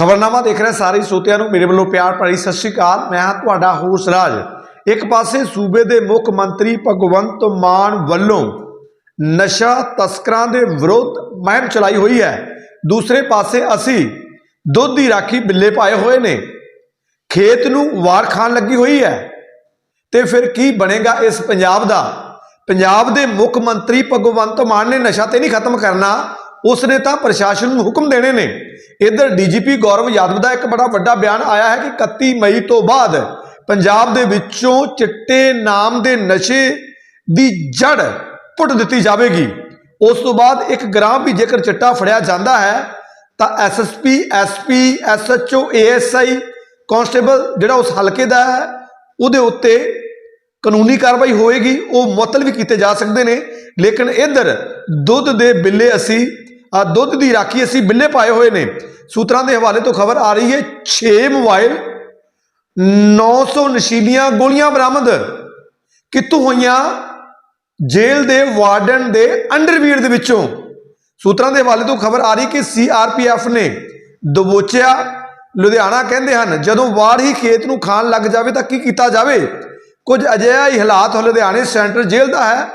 ਖਬਰਨਾਮਾ ਦੇਖ ਰਹੇ ਸਾਰੇ ਸਰੋਤਿਆਂ ਨੂੰ ਮੇਰੇ ਵੱਲੋਂ ਪਿਆਰ ਭਰੀ ਸਤਿ ਸ਼੍ਰੀ ਅਕਾਲ। ਮੈਂ ਹਾਂ ਤੁਹਾਡਾ ਹੋਸ ਰਾਜ। ਇੱਕ ਪਾਸੇ ਸੂਬੇ ਦੇ ਮੁੱਖ ਮੰਤਰੀ ਭਗਵੰਤ ਮਾਨ ਵੱਲੋਂ ਨਸ਼ਾ ਤਸਕਰਾਂ ਦੇ ਵਿਰੁੱਧ ਮਹਿਮ ਚਲਾਈ ਹੋਈ ਹੈ। ਦੂਸਰੇ ਪਾਸੇ ਅਸੀਂ ਦੁੱਧ ਦੀ ਰਾਖੀ ਬਿੱਲੇ ਪਾਏ ਹੋਏ ਨੇ। ਖੇਤ ਨੂੰ ਵਾਰ ਖਾਣ ਲੱਗੀ ਹੋਈ ਹੈ। ਤੇ ਫਿਰ ਕੀ ਬਣੇਗਾ ਇਸ ਪੰਜਾਬ ਦਾ? ਪੰਜਾਬ ਦੇ ਮੁੱਖ ਮੰਤਰੀ ਭਗਵੰਤ ਮਾਨ ਨੇ ਨਸ਼ਾ ਤੇ ਨਹੀਂ ਖਤਮ ਕਰਨਾ। ਉਸ ਨੇ ਤਾਂ ਪ੍ਰਸ਼ਾਸਨ ਨੂੰ ਹੁਕਮ ਦੇਣੇ ਨੇ। ਇਧਰ ਡੀਜੀਪੀ ਗੌਰਵ ਯਾਦਵ ਦਾ ਇੱਕ ਬੜਾ ਵੱਡਾ ਬਿਆਨ ਆਇਆ ਹੈ ਕਿ 31 ਮਈ ਤੋਂ ਬਾਅਦ ਪੰਜਾਬ ਦੇ ਵਿੱਚੋਂ ਚਿੱਟੇ ਨਾਮ ਦੇ ਨਸ਼ੇ ਦੀ ਜੜ ਪੁੱਟ ਦਿੱਤੀ ਜਾਵੇਗੀ। ਉਸ ਤੋਂ ਬਾਅਦ ਇੱਕ ਗ੍ਰਾਮ ਵੀ ਜੇਕਰ ਚਿੱਟਾ ਫੜਿਆ ਜਾਂਦਾ ਹੈ, ਤਾਂ SSP SP SHO ASI constable ਜਿਹੜਾ ਉਸ ਹਲਕੇ ਦਾ ਹੈ, ਉਹਦੇ ਉੱਤੇ ਕਾਨੂੰਨੀ ਕਾਰਵਾਈ ਹੋਏਗੀ। ਉਹ ਮੁਅੱਤਲ ਵੀ ਕੀਤੇ ਜਾ ਸਕਦੇ ਨੇ। ਲੇਕਿਨ ਇੱਧਰ ਦੁੱਧ ਦੇ ਬਿੱਲੇ ਅਸੀਂ ਆ ਦੁੱਧ ਦੀ ਰਾਖੀ ਅਸੀਂ ਬਿੱਲੇ ਪਾਏ ਹੋਏ ਨੇ। ਸੂਤਰਾਂ ਦੇ ਹਵਾਲੇ ਤੋਂ ਖਬਰ ਆ ਰਹੀ ਹੈ 6 ਮੋਬਾਈਲ 900 ਨਸ਼ੀਲੀਆਂ ਗੋਲੀਆਂ ਬਰਾਮਦ। ਕਿੱਥੋਂ ਹੋਈਆਂ? ਜੇਲ੍ਹ ਦੇ ਵਾਰਡਨ ਦੇ ਅੰਡਰਵੀਅਰ ਦੇ ਵਿੱਚੋਂ। ਸੂਤਰਾਂ ਦੇ ਹਵਾਲੇ ਤੋਂ ਖਬਰ ਆ ਰਹੀ ਕਿ ਸੀਆਰਪੀਐਫ ਨੇ ਦਬੋਚਿਆ। ਲੁਧਿਆਣਾ ਕਹਿੰਦੇ ਹਨ, ਜਦੋਂ ਵਾੜ ਹੀ ਖੇਤ ਨੂੰ ਖਾਣ ਲੱਗ ਜਾਵੇ ਤਾਂ ਕੀ ਕੀਤਾ ਜਾਵੇ? ਕੁਝ ਅਜਿਹਾ ਹੀ ਹਾਲਾਤ ਲੁਧਿਆਣੇ ਸੈਂਟਰ ਜੇਲ੍ਹ ਦਾ ਹੈ,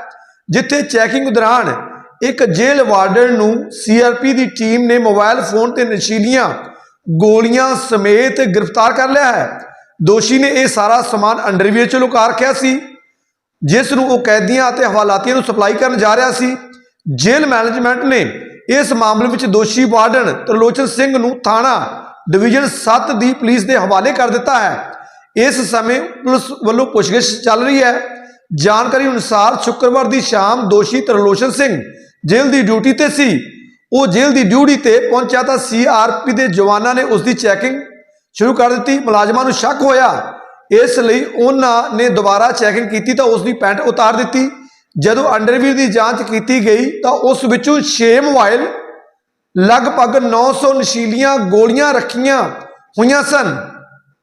ਜਿੱਥੇ ਚੈਕਿੰਗ ਦੌਰਾਨ ਇੱਕ ਜੇਲ੍ਹ ਵਾਰਡਨ ਨੂੰ ਸੀਆਰਪੀ ਦੀ ਟੀਮ ਨੇ ਮੋਬਾਈਲ ਫੋਨ ਤੇ ਨਸ਼ੀਲੀਆਂ ਗੋਲੀਆਂ ਸਮੇਤ ਗ੍ਰਿਫਤਾਰ ਕਰ ਲਿਆ ਹੈ। ਦੋਸ਼ੀ ਨੇ ਇਹ ਸਾਰਾ ਸਮਾਨ ਅੰਡਰਵੀਅਰ ਚ ਲੁਕਾ ਰੱਖਿਆ ਸੀ, ਜਿਸ ਨੂੰ ਉਹ ਕੈਦੀਆਂ ਅਤੇ ਹਵਾਲਾਤੀਆਂ ਨੂੰ ਸਪਲਾਈ ਕਰਨ ਜਾ ਰਿਹਾ ਸੀ। ਜੇਲ੍ਹ ਮੈਨੇਜਮੈਂਟ ਨੇ ਇਸ ਮਾਮਲੇ ਵਿੱਚ ਦੋਸ਼ੀ ਵਾਰਡਨ ਤਰਲੋਚਨ ਸਿੰਘ ਨੂੰ ਥਾਣਾ ਡਿਵੀਜ਼ਨ 7 ਦੀ ਪੁਲਿਸ ਦੇ ਹਵਾਲੇ ਕਰ ਦਿੱਤਾ ਹੈ। ਇਸ ਸਮੇਂ ਪੁਲਿਸ ਵੱਲੋਂ ਪੁੱਛਗਿੱਛ ਚੱਲ ਰਹੀ ਹੈ। ਜਾਣਕਾਰੀ ਅਨੁਸਾਰ ਸ਼ੁੱਕਰਵਾਰ ਦੀ ਸ਼ਾਮ ਦੋਸ਼ੀ ਤਰਲੋਚਨ ਸਿੰਘ ਜੇਲ੍ਹ ਦੀ ਡਿਊਟੀ ਤੇ ਸੀ। ਉਹ ਜੇਲ੍ਹ ਦੀ ਡਿਊਟੀ ਤੇ ਪਹੁੰਚਿਆ ਤਾਂ ਸੀਆਰਪੀ ਦੇ ਜਵਾਨਾਂ ਨੇ ਉਸ ਦੀ ਚੈਕਿੰਗ ਸ਼ੁਰੂ ਕਰ ਦਿੱਤੀ। ਮੁਲਾਜ਼ਮਾਂ ਨੂੰ ਸ਼ੱਕ ਹੋਇਆ। ਇਸ ਲਈ ਉਹਨਾਂ ਨੇ ਦੁਬਾਰਾ ਚੈਕਿੰਗ ਕੀਤੀ ਤਾਂ ਉਸ ਦੀ ਪੈਂਟ ਉਤਾਰ ਦਿੱਤੀ। ਜਦੋਂ ਅੰਡਰਵੀਅਰ ਦੀ ਜਾਂਚ ਕੀਤੀ ਗਈ ਤਾਂ ਉਸ ਵਿੱਚੋਂ 6 ਮੋਬਾਈਲ, ਲਗਭਗ 900 ਨਸ਼ੀਲੀਆਂ ਗੋਲੀਆਂ ਰੱਖੀਆਂ ਹੋਈਆਂ ਸਨ।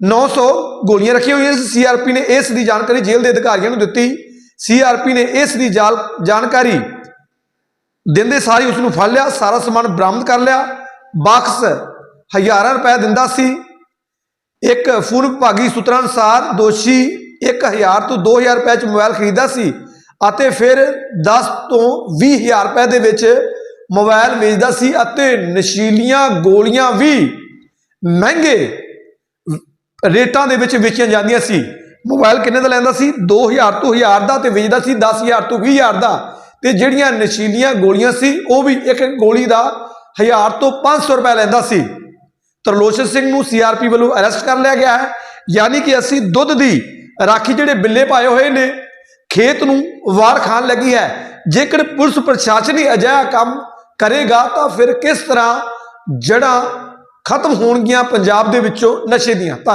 900 ਗੋਲੀਆਂ ਰੱਖੀਆਂ ਹੋਈਆਂ ਸੀ। ਸੀਆਰਪੀ ਨੇ ਇਸ ਦੀ ਜਾਣਕਾਰੀ ਜੇਲ੍ਹ ਦੇ ਅਧਿਕਾਰੀਆਂ ਨੂੰ ਦਿੱਤੀ। ਸੀਆਰਪੀ ਨੇ ਇਸ ਦੀ ਜਾਲ ਜਾਣਕਾਰੀ ਦਿੰਦੇ ਸਾਰੀ ਉਸ ਨੂੰ ਫੜ ਲਿਆ, ਸਾਰਾ ਸਮਾਨ ਬਰਾਮਦ ਕਰ ਲਿਆ। ਬਾਕਸ ਹਜ਼ਾਰਾਂ ਰੁਪਏ ਦਿੰਦਾ ਸੀ। ਇੱਕ ਫੂਡ ਵਿਭਾਗੀ ਸੂਤਰਾਂ ਅਨੁਸਾਰ ਦੋਸ਼ੀ 1000 ਤੋਂ 2000 ਰੁਪਏ ਚ ਮੋਬਾਈਲ ਖਰੀਦਾ ਸੀ ਅਤੇ ਫਿਰ 10 ਤੋਂ 20000 ਰੁਪਏ ਦੇ ਵਿੱਚ ਮੋਬਾਈਲ ਵੇਚਦਾ ਸੀ ਅਤੇ ਨਸ਼ੀਲੀਆਂ ਗੋਲੀਆਂ ਵੀ ਮਹਿੰਗੇ ਰੇਟਾਂ ਦੇ ਵਿੱਚ ਵੇਚੀਆਂ ਜਾਂਦੀਆਂ ਸੀ। ਮੋਬਾਈਲ ਕਿੰਨੇ ਦਾ ਲੈਂਦਾ ਸੀ? 2000 ਤੋਂ 1000 ਦਾ ਤੇ ਵੇਚਦਾ ਸੀ 10000 ਤੋਂ 20000 ਦਾ। ਤੇ ਜਿਹੜੀਆਂ ਨਸ਼ੀਲੀਆਂ ਗੋਲੀਆਂ ਸੀ, ਉਹ ਵੀ ਇੱਕ ਗੋਲੀ ਦਾ 1000 ਤੋਂ 500 ਰੁਪਏ ਲੈਂਦਾ ਸੀ। ਤਰਲੋਚਨ ਸਿੰਘ ਨੂੰ ਸੀਆਰਪੀ ਵੱਲੋਂ ਅਰੈਸਟ ਕਰ ਲਿਆ ਗਿਆ ਹੈ। ਯਾਨੀ ਕਿ ਅਸੀਂ ਦੁੱਧ ਦੀ ਰਾਖੀ ਜਿਹੜੇ ਬਿੱਲੇ ਪਾਏ ਹੋਏ ਨੇ, ਖੇਤ ਨੂੰ ਵਾਰ ਖਾਣ ਲੱਗੀ ਹੈ। ਜੇਕਰ ਪੁਲਿਸ ਪ੍ਰਸ਼ਾਸਨ ਹੀ ਅਜਿਹਾ ਕੰਮ ਕਰੇਗਾ, ਤਾਂ ਫਿਰ ਕਿਸ ਤਰ੍ਹਾਂ ਜੜਾਂ ਖਤਮ ਹੋਣਗੀਆਂ ਪੰਜਾਬ ਦੇ ਵਿੱਚੋਂ ਨਸ਼ੇ ਦੀਆਂ? ਧੰਨ